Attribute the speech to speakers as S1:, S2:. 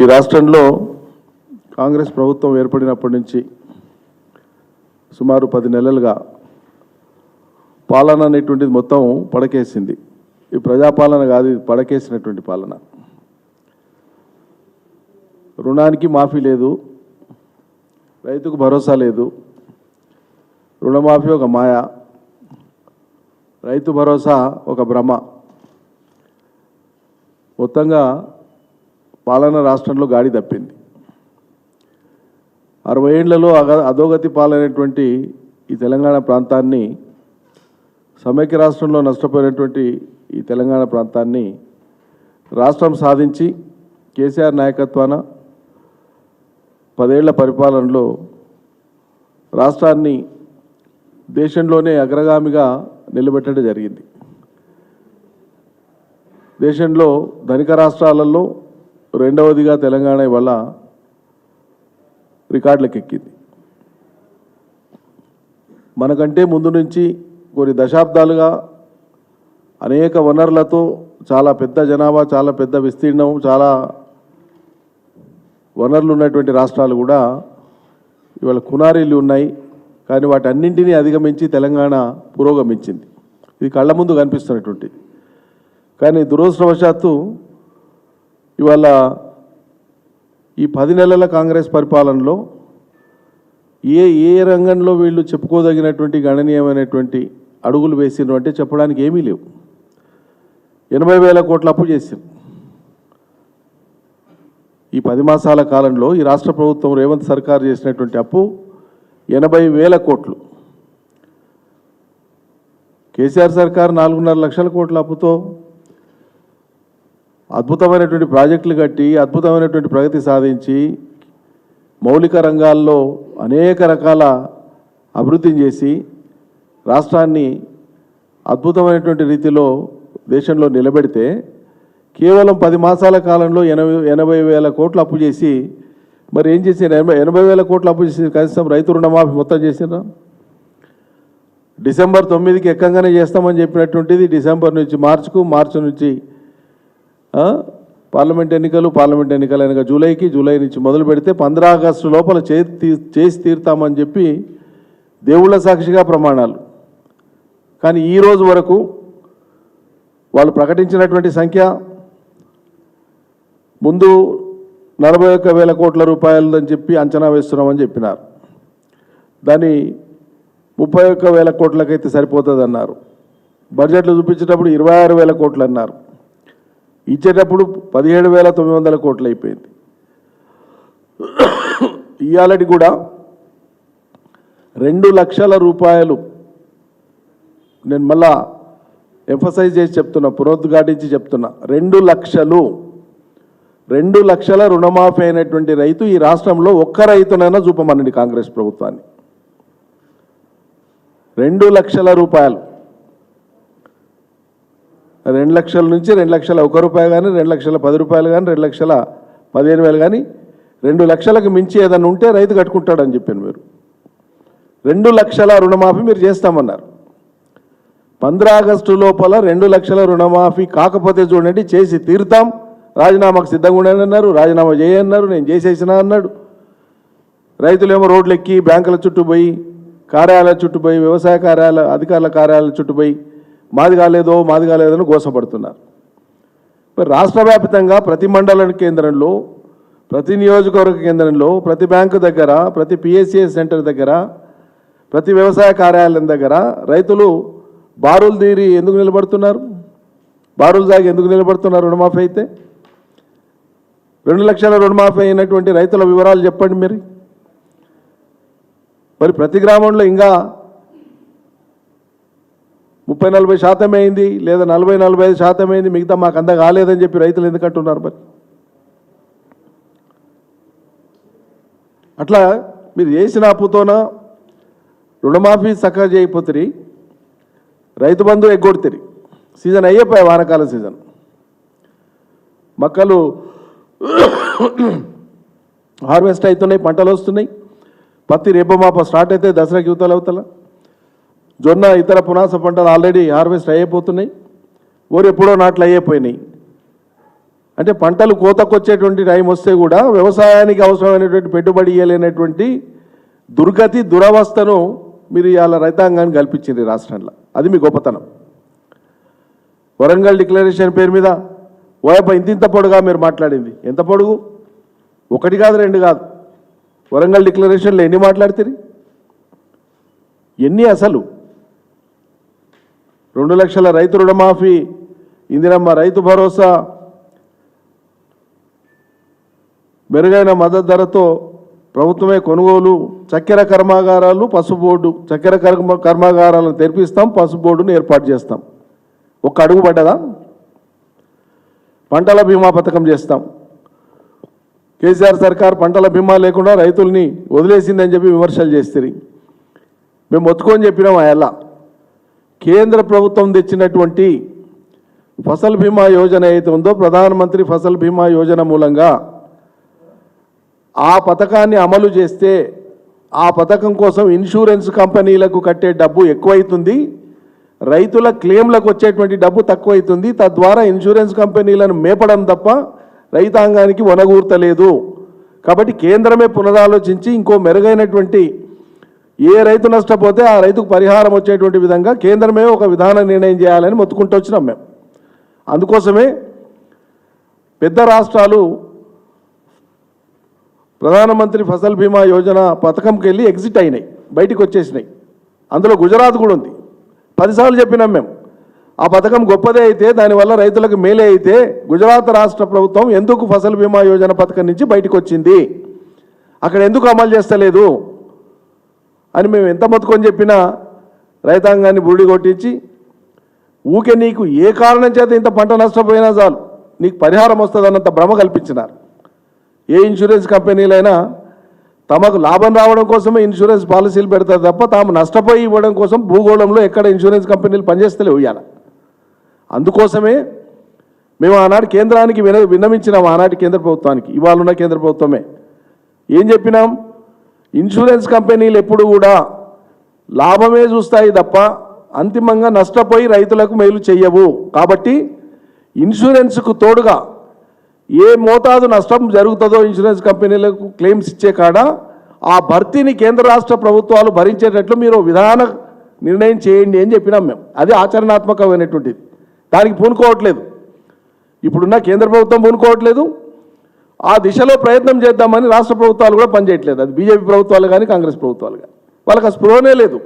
S1: ఈ రాష్ట్రంలో కాంగ్రెస్ ప్రభుత్వం ఏర్పడినప్పటి నుంచి సుమారు పది నెలలుగా పాలన అనేటువంటిది మొత్తం పడకేసింది. ఈ ప్రజాపాలన కాదు ఇది పడకేసినటువంటి పాలన. రుణానికి మాఫీ లేదు రైతుకు భరోసా లేదు రుణమాఫీ ఒక మాయ రైతు భరోసా ఒక భ్రమ. మొత్తంగా పాలన రాష్ట్రంలో గాడి తప్పింది. అరవై ఏళ్ళలో అగ అధోగతి పాలైనటువంటి ఈ తెలంగాణ ప్రాంతాన్ని సమైక్య రాష్ట్రంలో నష్టపోయినటువంటి ఈ తెలంగాణ ప్రాంతాన్ని రాష్ట్రం సాధించి కేసీఆర్ నాయకత్వాన పదేళ్ళ పరిపాలనలో రాష్ట్రాన్ని దేశంలోనే అగ్రగామిగా నిలబెట్టడం జరిగింది. దేశంలో ధనిక రాష్ట్రాలలో రెండవదిగా తెలంగాణ ఇవాళ రికార్డులకు ఎక్కింది మనకంటే ముందు నుంచి కొన్ని దశాబ్దాలుగా అనేక వనరులతో చాలా పెద్ద జనాభా చాలా పెద్ద విస్తీర్ణం చాలా వనరులు ఉన్నటువంటి రాష్ట్రాలు కూడా ఇవాళ కునారీలు ఉన్నాయి. కానీ వాటి అన్నింటినీ అధిగమించి తెలంగాణ పురోగమించింది. ఇది కళ్ళ ముందు కనిపిస్తున్నటువంటిది కానీ దురదృష్టవశాత్తు ఇవాళ ఈ పది నెలల కాంగ్రెస్ పరిపాలనలో ఏ ఏ రంగంలో వీళ్ళు చెప్పుకోదగినటువంటి గణనీయమైనటువంటి అడుగులు వేసిండ్రు అంటే చెప్పడానికి ఏమీ లేవు. ఎనభై వేల కోట్ల అప్పు చేసింది ఈ పది మాసాల కాలంలో ఈ రాష్ట్ర ప్రభుత్వం రేవంత్ సర్కార్ చేసినటువంటి అప్పు ఎనభై వేల కోట్లు. కేసీఆర్ సర్కార్ నాలుగున్నర లక్షల కోట్ల అప్పుతో అద్భుతమైనటువంటి ప్రాజెక్టులు కట్టి అద్భుతమైనటువంటి ప్రగతి సాధించి మౌలిక రంగాల్లో అనేక రకాల అభివృద్ధిని చేసి రాష్ట్రాన్ని అద్భుతమైనటువంటి రీతిలో దేశంలో నిలబెడితే కేవలం పది మాసాల కాలంలో ఎనభై ఎనభై వేల కోట్లు అప్పు చేసి మరి ఏం చేసిన ఎనభై ఎనభై వేల కోట్లు అప్పు చేసి కనీసం రైతు రుణమాఫీ మొత్తం చేసినా డిసెంబర్ తొమ్మిదికి ఎక్కంగానే చేస్తామని చెప్పినటువంటిది డిసెంబర్ నుంచి మార్చుకు మార్చి నుంచి పార్లమెంట్ ఎన్నికలు పార్లమెంట్ ఎన్నికలు అయినాక జూలైకి జూలై నుంచి మొదలు పెడితే పంద్రా ఆగస్టు లోపల చే తీ- చేసి తీరుతామని చెప్పి దేవుళ్ళ సాక్షిగా ప్రమాణాలు. కానీ ఈ రోజు వరకు వాళ్ళు ప్రకటించినటువంటి సంఖ్య ముందు నలభై ఒక్క వేల కోట్ల రూపాయలు అని చెప్పి అంచనా వేస్తున్నామని చెప్పినారు. దాన్ని ముప్పై ఒక్క వేల కోట్లకైతే సరిపోతుంది అన్నారు బడ్జెట్లు చూపించేటప్పుడు ఇరవై ఆరు వేల కోట్లు అన్నారు. ఇచ్చేటప్పుడు పదిహేడు వేల తొమ్మిది వందల కోట్లు అయిపోయింది ఇవాళటి కూడా రెండు లక్షల రూపాయలు నేను మళ్ళా ఎంఫసైజ్ చేసి చెప్తున్నా పునరుద్ఘాటించి చెప్తున్నా. రెండు లక్షలు రెండు లక్షల రుణమాఫీ అయినటువంటి రైతు ఈ రాష్ట్రంలో ఒక్క రైతునైనా చూపమనండి కాంగ్రెస్ ప్రభుత్వాన్ని. రెండు లక్షల రూపాయలు. రెండు లక్షల నుంచి రెండు లక్షల ఒక రూపాయి కానీ రెండు లక్షల పది రూపాయలు కానీ రెండు లక్షల పదిహేను వేలు కానీ రెండు లక్షలకు మించి ఏదైనా ఉంటే రైతు కట్టుకుంటాడని చెప్పాను మీరు. రెండు లక్షల రుణమాఫీ మీరు చేస్తామన్నారు. పంద్రా ఆగస్టు లోపల రెండు లక్షల రుణమాఫీ కాకపోతే చూడండి చేసి తీరుతాం. రాజీనామాకు సిద్ధంగా ఉండండి అన్నారు రాజీనామా చేయన్నారు నేను చేసేసిన అన్నాడు. రైతులేమో రోడ్లు ఎక్కి బ్యాంకుల చుట్టూ పోయి కార్యాలయాల చుట్టూ పోయి వ్యవసాయ కార్యాలయ అధికారుల కార్యాలయాల చుట్టూ పోయి మాది కాలేదో మాది కాలేదని గోసపడుతున్నారు మరి రాష్ట్ర వ్యాప్తంగా ప్రతి మండల కేంద్రంలో ప్రతి నియోజకవర్గ కేంద్రంలో ప్రతి బ్యాంకు దగ్గర ప్రతి పిఎస్సిఎస్ సెంటర్ దగ్గర ప్రతి వ్యవసాయ కార్యాలయం దగ్గర రైతులు బారులు తీరి ఎందుకు నిలబడుతున్నారు? బారులు దాగి ఎందుకు నిలబడుతున్నారు? రుణమాఫీ అయితే? రెండు లక్షల రుణమాఫీ అయినటువంటి రైతుల వివరాలు చెప్పండి మరి. మరి ప్రతి గ్రామంలో ఇంకా ముప్పై నలభై శాతం అయింది లేదా నలభై నలభై ఐదు శాతం అయింది మిగతా మాకు అంత కాలేదని చెప్పి రైతులు ఎందుకంటున్నారు మరి? అట్లా మీరు చేసిన అప్పుతోన రుణమాఫీ చక్కగా చేయకపోతే రైతు బంధు ఎగ్గొడితే సీజన్ అయ్యిపోయాయి వానకాల సీజన్. మొక్కలు హార్వెస్ట్ అవుతున్నాయి పంటలు వస్తున్నాయి. పత్తి రేపమాప స్టార్ట్ అయితే దసరాకి యువతలు అవుతలా? జొన్న ఇతర పునాస పంటలు ఆల్రెడీ హార్వెస్ట్ అయిపోతున్నాయి. ఊరు ఎప్పుడో నాట్లు అయిపోయినాయి. అంటే పంటలు కోతకొచ్చేటువంటి టైం వస్తే కూడా వ్యవసాయానికి అవసరమైనటువంటి పెట్టుబడి ఇవ్వలేనటువంటి దుర్గతి దురవస్థను మీరు ఇవాళ రైతాంగాన్ని కల్పించింది రాష్ట్రంలో. అది మీ గొప్పతనం. వరంగల్ డిక్లరేషన్ పేరు మీద ఓయప్ప ఇంత ఇంత పొడుగా మీరు మాట్లాడింది. ఎంత పొడుగు? ఒకటి కాదు రెండు కాదు. వరంగల్ డిక్లరేషన్లో ఎన్ని మాట్లాడితే ఎన్ని అసలు? రెండు లక్షల రైతు రుణమాఫీ ఇందిరమ్మ రైతు భరోసా మెరుగైన మద్దతు ధరతో ప్రభుత్వమే కొనుగోలు చక్కెర కర్మాగారాలు పసుపు బోర్డు చక్కెర కర్మ కర్మాగారాలను తెరిపిస్తాం పసుపు బోర్డును ఏర్పాటు చేస్తాం. ఒక్క అడుగు పడ్డదా? పంటల బీమా పథకం చేస్తాం. కేసీఆర్ సర్కార్ పంటల బీమా లేకుండా రైతుల్ని వదిలేసిందని చెప్పి విమర్శలు చేస్తుంది మేము ఒత్తుకొని చెప్పినాం ఆ కేంద్ర ప్రభుత్వం తెచ్చినటువంటి ఫసల్ బీమా యోజన ఏదైతే ఉందో ప్రధానమంత్రి ఫసల్ బీమా యోజన మూలంగా ఆ పథకాన్ని అమలు చేస్తే ఆ పథకం కోసం ఇన్సూరెన్స్ కంపెనీలకు కట్టే డబ్బు ఎక్కువైతుంది. రైతుల క్లెయిమ్లకు వచ్చేటువంటి డబ్బు తక్కువైతుంది. తద్వారా ఇన్సూరెన్స్ కంపెనీలను మేపడం తప్ప రైతాంగానికి వనగూర్తలేదు. కాబట్టి కేంద్రమే పునరాలోచించి ఇంకో మెరుగైనటువంటి ఏ రైతు నష్టపోతే ఆ రైతుకు పరిహారం వచ్చేటువంటి విధంగా కేంద్రమే ఒక విధానం నిర్ణయం చేయాలని మొత్తుకుంటూ వచ్చినాం మేము. అందుకోసమే పెద్ద రాష్ట్రాలు ప్రధానమంత్రి ఫసల్ బీమా యోజన పథకంకి వెళ్ళి ఎగ్జిట్ అయినాయి బయటికి వచ్చేసినాయి. అందులో గుజరాత్ కూడా ఉంది. పదిసార్లు చెప్పినాం మేము. ఆ పథకం గొప్పదే అయితే దానివల్ల రైతులకు మేలే అయితే గుజరాత్ రాష్ట్ర ప్రభుత్వం ఎందుకు ఫసల్ బీమా యోజన పథకం నుంచి బయటకు వచ్చింది? అక్కడ ఎందుకు అమలు చేస్తలేదు? అని మేము ఎంత బతుకొని చెప్పినా రైతాంగాన్ని బురుడి కొట్టించి ఊకే నీకు ఏ కారణం చేత ఇంత పంట నష్టపోయినా చాలు నీకు పరిహారం వస్తుందన్నంత భ్రమ కల్పించినారు. ఏ ఇన్సూరెన్స్ కంపెనీలైనా తమకు లాభం రావడం కోసమే ఇన్సూరెన్స్ పాలసీలు పెడతారు తప్ప తాము నష్టపోయి ఇవ్వడం కోసం భూగోళంలో ఎక్కడ ఇన్సూరెన్స్ కంపెనీలు పనిచేస్తలేవు ఇవాళ అందుకోసమే మేము ఆనాడు కేంద్రానికి విన విన్నవించినాం ఆనాటి కేంద్ర ప్రభుత్వానికి ఇవాళ ఉన్న కేంద్ర ప్రభుత్వమే. ఏం చెప్పినాం? ఇన్సూరెన్స్ కంపెనీలు ఎప్పుడు కూడా లాభమే చూస్తాయి తప్ప అంతిమంగా నష్టపోయి రైతులకు మేలు చేయవు కాబట్టి ఇన్సూరెన్స్కు తోడుగా ఏ మోతాదు నష్టం జరుగుతుందో ఇన్సూరెన్స్ కంపెనీలకు క్లెయిమ్స్ ఇచ్చే కాడ ఆ భర్తీని కేంద్ర రాష్ట్ర ప్రభుత్వాలు భరించేటట్లు మీరు విధాన నిర్ణయం చేయండి అని చెప్పినాం మేము. అది ఆచరణాత్మకమైనటువంటిది. దానికి పూనుకోవట్లేదు. ఇప్పుడున్న కేంద్ర ప్రభుత్వం పూనుకోవట్లేదు. ఆ దిశలో ప్రయత్నం చేద్దామని రాష్ట్ర ప్రభుత్వాలు కూడా పనిచేయట్లేదు. అది బీజేపీ ప్రభుత్వాలు కానీ కాంగ్రెస్ ప్రభుత్వాలు కానీ వాళ్ళకి ఆ స్పృహనే లేదు.